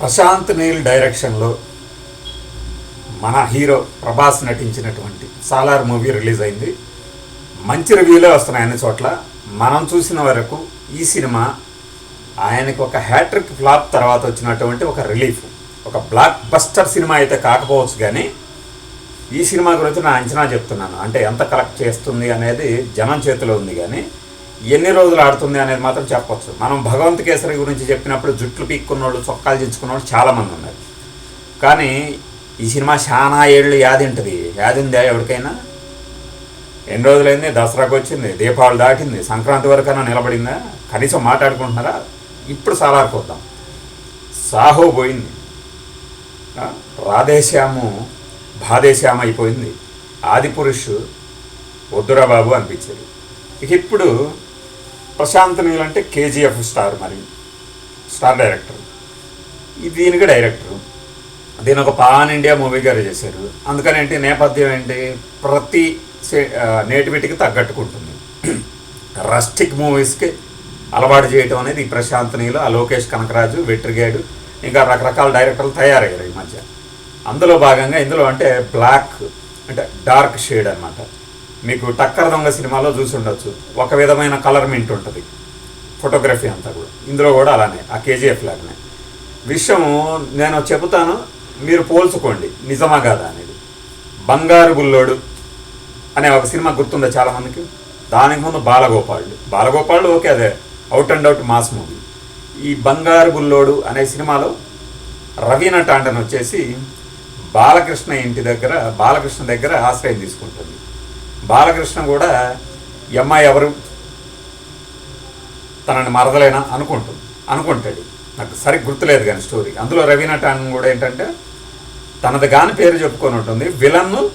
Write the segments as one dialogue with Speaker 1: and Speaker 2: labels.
Speaker 1: ప్రశాంత్ నీల్ డైరెక్షన్లో మన హీరో ప్రభాస్ నటించినటువంటి సాలార్ మూవీ రిలీజ్ అయింది. మంచి రివ్యూలే వస్తున్నాయి అన్ని చోట్ల. మనం చూసిన వరకు ఈ సినిమా ఆయనకు ఒక హ్యాట్రిక్ ఫ్లాప్ తర్వాత వచ్చినటువంటి ఒక రిలీఫ్. ఒక బ్లాక్ బస్టర్ సినిమా అయితే కాకపోవచ్చు కానీ ఈ సినిమా గురించి నా అంచనా చెప్తున్నాను. అంటే ఎంత కలెక్ట్ చేస్తుంది అనేది జనం చేతిలో ఉంది కానీ ఎన్ని రోజులు ఆడుతుంది అనేది మాత్రం చెప్పొచ్చు. మనం భగవంత్ కేసరి గురించి చెప్పినప్పుడు జుట్లు పీక్కున్నోళ్ళు చొక్కాలు చించుకున్నోళ్ళు చాలామంది ఉన్నారు. కానీ ఈ సినిమా చాలా ఏళ్ళు యాది ఉంటుంది యాది ఉందా ఎవరికైనా? ఎన్ని రోజులైంది? దసరాకు వచ్చింది దీపావళి దాటింది సంక్రాంతి వరకైనా నిలబడిందా? కనీసం మాట్లాడుకుంటున్నారా? ఇప్పుడు సాలార్కి సాహో పోయింది. రాధేశ్యాము బాధేశ్యామ అయిపోయింది. ఆదిపురుష్ వద్దురా బాబు అనిపించేది. ఇక ఇప్పుడు ప్రశాంత్ నీల్ అంటే కేజీఎఫ్ స్టార్ మరి. Star director. దీనికి డైరెక్టర్. దీని ఒక పాన్ ఇండియా మూవీ గారు చేశారు. అందుకని ఏంటి నేపథ్యం ఏంటి ప్రతి సే- నేటివిటీకి తగ్గట్టుకుంటుంది. రస్టిక్ మూవీస్కి అలవాటు చేయటం అనేది ఈ ప్రశాంత్ నీలు ఆ లోకేష్ కనకరాజు వెట్రిగాడు ఇంకా రకరకాల డైరెక్టర్లు తయారయ్యారు ఈ మధ్య. అందులో భాగంగా ఇందులో అంటే బ్లాక్ అంటే డార్క్ షేడ్ అన్నమాట. మీకు టక్కర్ దొంగ సినిమాలో చూసి ఉండొచ్చు. ఒక విధమైన కలర్ మింట్ ఉంటుంది. ఫోటోగ్రఫీ అంతా కూడా. ఇందులో కూడా అలానే ఆ కేజీఎఫ్ లాగానే. విషయం నేను చెబుతాను మీరు పోల్చుకోండి నిజమా కాదా అనేది. బంగారు బుల్లోడు అనే ఒక సినిమా గుర్తుందా చాలామందికి? దానికి ముందు బాలగోపాలుడు. బాలగోపాలుడు ఓకే అదే out and out mass movie. ఈ బంగారు బుల్లోడు అనే సినిమాలో రవీనా టాండన్ వచ్చేసి బాలకృష్ణ ఇంటి దగ్గర బాలకృష్ణ దగ్గర ఆశ్రయం తీసుకుంటుంది. బాలకృష్ణ కూడా ఈ అమ్మాయి ఎవరు? తనని మరదలేనా? అనుకుంటుంది. అనుకుంటాడు. నాకు సరిగ్గా గుర్తులేదు కానీ స్టోరీ. అందులో రవీనా టాండన్ కూడా ఏంటంటే తనది కాని పేరు చెప్పుకొని ఉంటుంది. విలన్ను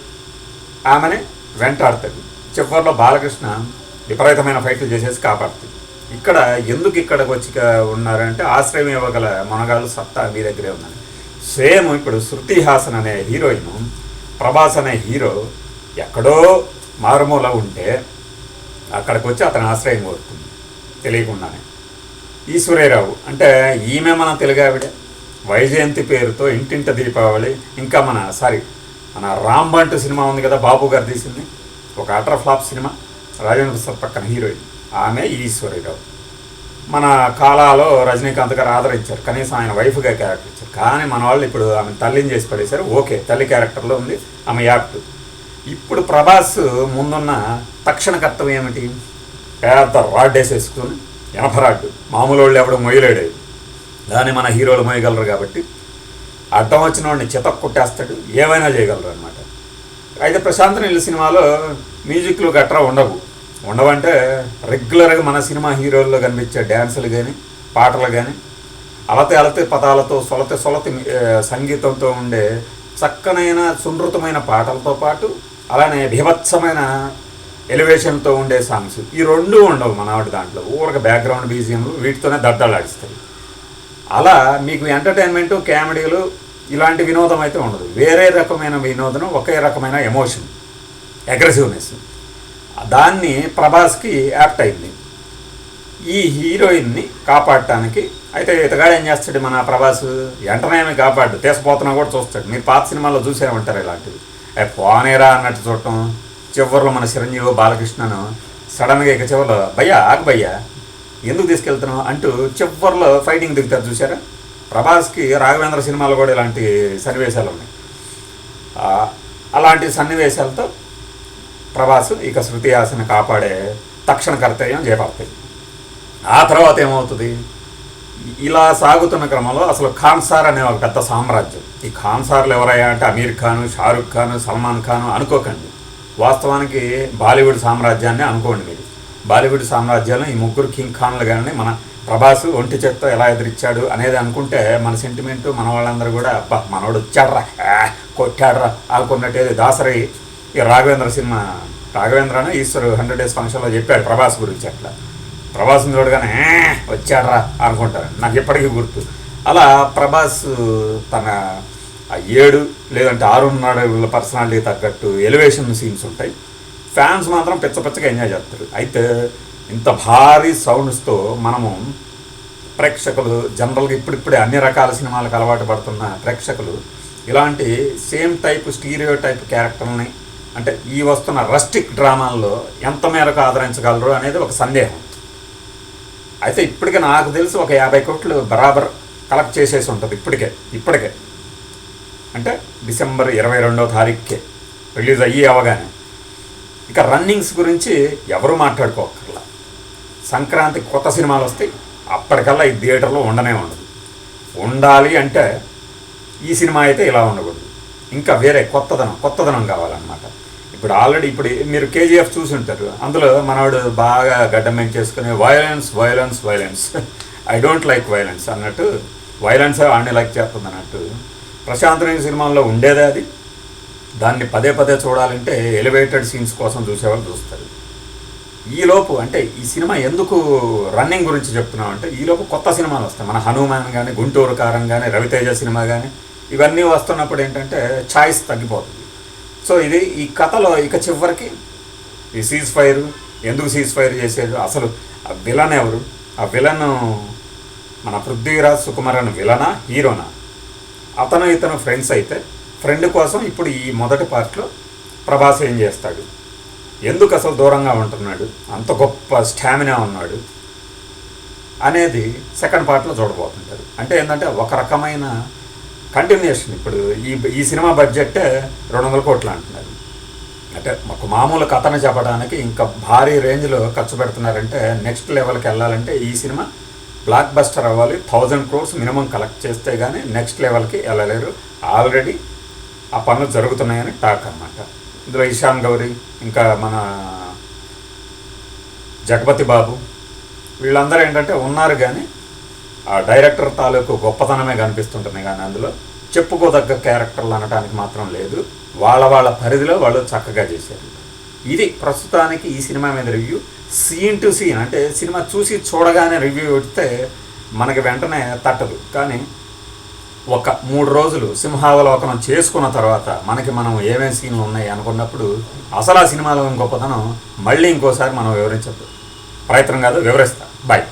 Speaker 1: ఆమెని వెంటాడుతుంది. చివరిలో బాలకృష్ణ విపరీతమైన ఫైట్లు చేసేసి కాపాడుతుంది. ఇక్కడ ఎందుకు ఇక్కడికి వచ్చి ఉన్నారంటే ఆశ్రయం ఇవ్వగల మనగాళ్ళు సత్తా మీ దగ్గరే ఉన్నారు. సేమ్ ఇప్పుడు శృతి హాసన్ అనే హీరోయిన్ ప్రభాస్ అనే హీరో ఎక్కడో మారుమూల ఉంటే అక్కడికి వచ్చి అతని ఆశ్రయం కోరుతుంది. తెలియకుండానే. ఈశ్వరరావు అంటే ఈమె మన తెలుగావిడ వైజయంతి పేరుతో ఇంటింట దీపావళి ఇంకా మన సారీ మన రాంబంటు సినిమా ఉంది కదా బాబు గారు తీసింది. ఒక అటర్ ఫ్లాప్ సినిమా రాజేంద్ర ప్రసాద్ పక్కన హీరోయిన్. ఆమె ఈశ్వరరావు. మన కాలాలో రజనీకాంత్ గారు ఆదరించారు. కనీసం ఆయన వైఫ్గా క్యారెక్టర్ ఇచ్చారు. కానీ మన వాళ్ళు ఇప్పుడు ఆమె తల్లిని చేసి పడేశారు. ఓకే తల్లి క్యారెక్టర్లో ఉంది. ఆమె యాప్ట్ ఇప్పుడు ప్రభాస్ ముందున్న తక్షణ కర్తవ్యం ఏమిటి? పెద్ద రాడ్ వేసేసుకుని ఎనభ రాడ్డు మామూలు వాళ్ళు ఎవడో మొయ్యలేడు. దాన్ని మన హీరోలు మోయగలరు కాబట్టి అడ్డం వచ్చిన వాడిని చితక్ కొట్టేస్తాడు. ఏమైనా చేయగలరు అనమాట అయితే ప్రశాంత్ నీళ్ళ సినిమాలో మ్యూజిక్లు గట్రా ఉండవు. ఉండవంటే రెగ్యులర్గా మన సినిమా హీరోల్లో కనిపించే డ్యాన్సులు కానీ పాటలు కానీ అలతే అలతే పదాలతో సొలత సొలత సంగీతంతో ఉండే చక్కనైన సునృతమైన పాటలతో పాటు అలానే భీభత్సమైన ఎలివేషన్తో ఉండే సాంగ్స్. ఈ రెండు ఉండవు మనవాటి దాంట్లో. ఊరక బ్యాక్గ్రౌండ్ బీజియంలు వీటితోనే దద్దలాడిస్తాయి. అలా మీకు ఎంటర్టైన్మెంట్ కామెడీలు ఇలాంటి వినోదం అయితే ఉండదు. వేరే రకమైన వినోదం ఒకే రకమైన ఎమోషన్ అగ్రెసివ్నెస్. దాన్ని ప్రభాస్కి యాప్ట్ అయింది. ఈ హీరోయిన్ని కాపాడటానికి అయితే ఇతగాడు ఏం చేస్తాడు మన ప్రభాస్? వెంటనే కాపాడు. తీసపోతున్నా కూడా చూస్తాడు. మీరు పాత సినిమాల్లో చూసే ఉంటారు ఇలాంటివి. ఏ పోనేరా అన్నట్టు చూడటం. చివరిలో మన చిరంజీవి బాలకృష్ణను సడన్గా ఇక చివరిలో భయ్యా ఆగు భయ్యా ఎందుకు తీసుకెళ్తున్నావు? అంటూ చివరిలో ఫైటింగ్ దిగుతారు చూసారా ప్రభాస్కి రాఘవేంద్ర సినిమాలో కూడా ఇలాంటి సన్నివేశాలు ఉన్నాయి. అలాంటి సన్నివేశాలతో ప్రభాస్ ఇక శృతి హాసన్ కాపాడే తక్షణ కర్తవ్యం చేపడతాయి. ఆ తర్వాత ఏమవుతుంది? ఇలా సాగుతున్న క్రమంలో అసలు ఖాన్సార్ అనే ఒక పెద్ద సామ్రాజ్యం. ఈ ఖాన్సార్లు ఎవరయ్యా అంటే అమీర్ ఖాన్ షారుఖ్ ఖాన్ సల్మాన్ ఖాన్ అనుకోకండి. వాస్తవానికి బాలీవుడ్ సామ్రాజ్యాన్ని అనుకోండి మీరు. బాలీవుడ్ సామ్రాజ్యాలను ఈ ముగ్గురు కింగ్ ఖాన్లు కానీ మన ప్రభాస్ ఒంటి చేత్తో ఎలా ఎదిరిచ్చాడు అనేది అనుకుంటే మన సెంటిమెంట్ మన వాళ్ళందరూ కూడా అబ్బా మనోడు వచ్చాడ్రా కొట్టాడ్రా అనుకున్నట్టు దాసరి ఈ రాఘవేంద్ర సినిమా. రాఘవేంద్రను ఈశ్వర్ హండ్రెడ్ డేస్ ఫంక్షన్లో చెప్పాడు ప్రభాస్ గురించి అట్లా. ప్రభాస్ని చూడగానే వచ్చాడ్రా అనుకుంటారు. నాకు ఎప్పటికీ గుర్తు. అలా ప్రభాస్ తన ఏడు లేదంటే ఆరున్నర పర్సనాలిటీ తగ్గట్టు ఎలివేషన్ సీన్స్ ఉంటాయి. ఫ్యాన్స్ మాత్రం పిచ్చ పిచ్చగా ఎంజాయ్ చేస్తారు. అయితే ఇంత భారీ సౌండ్స్తో మనము ప్రేక్షకులు జనరల్గా ఇప్పుడిప్పుడే అన్ని రకాల సినిమాలకు అలవాటు పడుతున్న ప్రేక్షకులు ఇలాంటి సేమ్ టైప్ స్టీరియో టైప్ క్యారెక్టర్ని అంటే ఈ వస్తున్న రస్టిక్ డ్రామాల్లో ఎంత మేరకు ఆదరించగలరు అనేది ఒక సందేహం. అయితే ఇప్పటికే నాకు తెలిసి ఒక యాభై కోట్లు బరాబర్ కలెక్ట్ చేసేసి ఉంటుంది ఇప్పటికే ఇప్పటికే. అంటే డిసెంబర్ ఇరవై రెండవ తారీఖుకే రిలీజ్ అయ్యి అవగానే. ఇక రన్నింగ్స్ గురించి ఎవరు మాట్లాడుకోకర్లా సంక్రాంతి కొత్త సినిమాలు వస్తాయి అప్పటికల్లా ఈ థియేటర్లో ఉండనే ఉండదు. ఉండాలి అంటే ఈ సినిమా అయితే ఇలా ఉండకూడదు. ఇంకా వేరే కొత్తదనం కొత్తదనం కావాలన్నమాట. ఇప్పుడు ఆల్రెడీ ఇప్పుడు మీరు కేజీఎఫ్ చూసి ఉంటారు. అందులో మనవాడు బాగా గడ్డం చేసుకుని violence violence violence I don't like violence అన్నట్టు వైలెన్స్ ఆడిని లైక్ చేస్తుంది అన్నట్టు. ప్రశాంతమైన సినిమాల్లో ఉండేదే అది. దాన్ని పదే పదే చూడాలంటే ఎలివేటెడ్ సీన్స్ కోసం చూసేవాళ్ళు చూస్తారు. ఈలోపు అంటే ఈ సినిమా ఎందుకు రన్నింగ్ గురించి చెప్తున్నాం అంటే ఈలోపు కొత్త సినిమాలు వస్తాయి. మన హనుమాన్ కానీ గుంటూరు కారం కానీ రవితేజ సినిమా కానీ ఇవన్నీ వస్తున్నప్పుడు ఏంటంటే ఛాయిస్ తగ్గిపోతుంది. సో ఇది ఈ కథలో ఇక చివరికి ఈ సీజ్ ఫైర్ ఎందుకు సీజ్ ఫైర్ చేసేది అసలు ఆ విలన్ ఎవరు? ఆ విలన్ మన పృథ్వీరాజ్ సుకుమార్ విలనా హీరోనా అతను ఇతను ఫ్రెండ్స్ అయితే ఫ్రెండ్ కోసం ఇప్పుడు ఈ మొదటి పార్ట్లో ప్రభాస్ ఏం చేస్తాడు? ఎందుకు అసలు దూరంగా ఉంటున్నాడు? అంత గొప్ప స్టామినా ఉన్నాడు అనేది సెకండ్ పార్ట్లో చూడబోతుంటారు. అంటే ఏంటంటే ఒక రకమైన కంటిన్యూషన్ ఇప్పుడు ఈ ఈ సినిమా బడ్జెట్ రెండు వందల కోట్లు అంటున్నారు. అంటే ఒక మామూలు కథను చెప్పడానికి ఇంకా భారీ రేంజ్లో ఖర్చు పెడుతున్నారంటే నెక్స్ట్ లెవెల్కి వెళ్ళాలంటే ఈ సినిమా బ్లాక్ బస్టర్ అవ్వాలి. థౌజండ్ క్రోర్స్ మినిమం కలెక్ట్ చేస్తే కానీ నెక్స్ట్ లెవెల్కి వెళ్ళలేరు. ఆల్రెడీ ఆ పనులు జరుగుతున్నాయని టాక్ అన్నమాట. ఇందులో ఇషాన్ గౌరీ ఇంకా మన జగపతి బాబు వీళ్ళందరూ ఏంటంటే ఉన్నారు కానీ ఆ డైరెక్టర్ తాలూకు గొప్పతనమే కనిపిస్తుంటుంది కానీ అందులో చెప్పుకోదగ్గ క్యారెక్టర్లు అనడానికి మాత్రం లేదు. వాళ్ళ వాళ్ళ పరిధిలో వాళ్ళు చక్కగా చేశారు. ఇది ప్రస్తుతానికి ఈ సినిమా మీద రివ్యూ. సీన్ టు సీన్ అంటే సినిమా చూసి చూడగానే రివ్యూ పెడితే మనకి వెంటనే తట్టదు. కానీ ఒక మూడు రోజులు సింహావలోకనం చేసుకున్న తర్వాత మనకి మనం ఏమేమి సీన్లు ఉన్నాయి అనుకున్నప్పుడు అసలు ఆ సినిమాలో గొప్పతనం మళ్ళీ ఇంకోసారి మనం వివరించద్దు ప్రయత్నం కాదు వివరిస్తా. బాయ్